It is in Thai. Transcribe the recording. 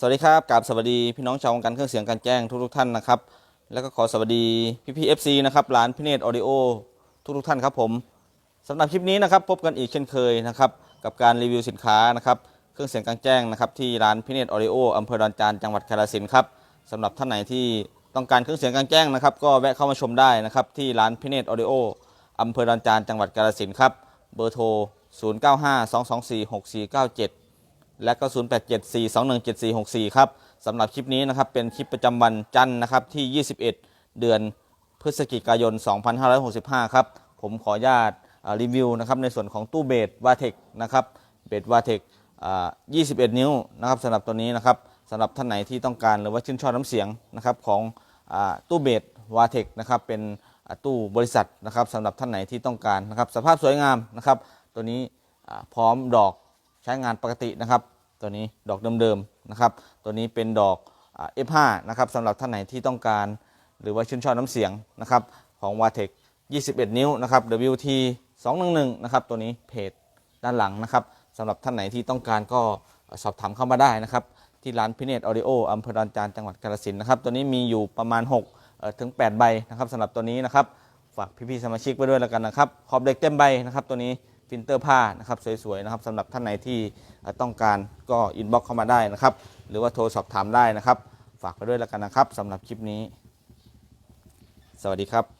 สวัสดีครับกราบสวัสดีพี่น้องชาววงการเครื่องเสียงการแจ้งทุกทุกท่านนะครับ แล้วก็ขอสวัสดีพี่พีเอฟซีนะครับร้านพิเนตออดิโอทุกทุกท่านครับผมสำหรับคลิปนี้นะครับพบกันอีกเช่นเคยนะครับกับการรีวิวสินค้านะครับเครื่องเสียงกลางแจ้งนะครับที่ร้านพิเนตออดิโออำเภอดอนจานจังหวัดกาฬสินธุ์ครับสำหรับท่านไหนที่ต้องการเครื่องเสียงกลางแจ้งนะครับก็แวะเข้ามาชมได้นะครับที่ร้านพิเนตออดิโออำเภอดอนจานจังหวัดกาฬสินธุ์ครับเบอร์โทร 0952246497 และก็ 0874217464 ครับสำหรับคลิปนี้นะครับเป็นคลิปประจำวันจันทร์นะครับที่ 21 เดือนพฤศจิกายน 2565 ครับ ผมขออนุญาตรีวิวนะครับในส่วนของตู้เบสวาเทคนะครับเบสวาเทค21 นิ้วนะครับสำหรับตัวนี้นะครับสำหรับท่านไหนที่ต้องการหรือว่าชื่นชอบน้ำเสียงนะครับของอตู้เบสวาเทคนะครับเป็นตู้บริษัทนะครับสำหรับท่านไหนที่ต้องการนะครับสภาพสวยงามนะครับ ตัวนี้พร้อมดอก ช้งานปกตินะครับ ตัวนี้ดอกเดิมๆนะครับ ตัวนี้เป็นดอกอ่า F5 นะครับสำหรับท่านไหนที่ต้องการ หรือว่าชื่นชอบน้ำเสียงนะครับของ w a t e c 21 นิ้วนะครับ WT 211นะครับตัวนี้เพจด้านหลังนะครับสำหรับท่านไหนที่ต้องการก็สอบถามเข้ามาได้นะครับ ที่ร้านพิเนตออดิโออำเภอดอนจานจังหวัดกาฬสินนะครับ ตัวนี้มีอยู่ประมาณ6ถึง8ใบนะครับสำหรับตัวนี้นะครับ ฝากพี่ๆสมาชิกไว้ด้วยแล้วกันนะครับ ขอบเหล็กเต็มใบนะครับตัวนี้ ฟิลเตอร์ผ้านะครับสวยๆนะครับสำหรับท่านไหนที่ต้องการก็อินบ็อกเข้ามาได้นะครับ หรือว่าโทรสอบถามได้นะครับ ฝากไปด้วยแล้วกันนะครับสำหรับคลิปนี้ สวัสดีครับ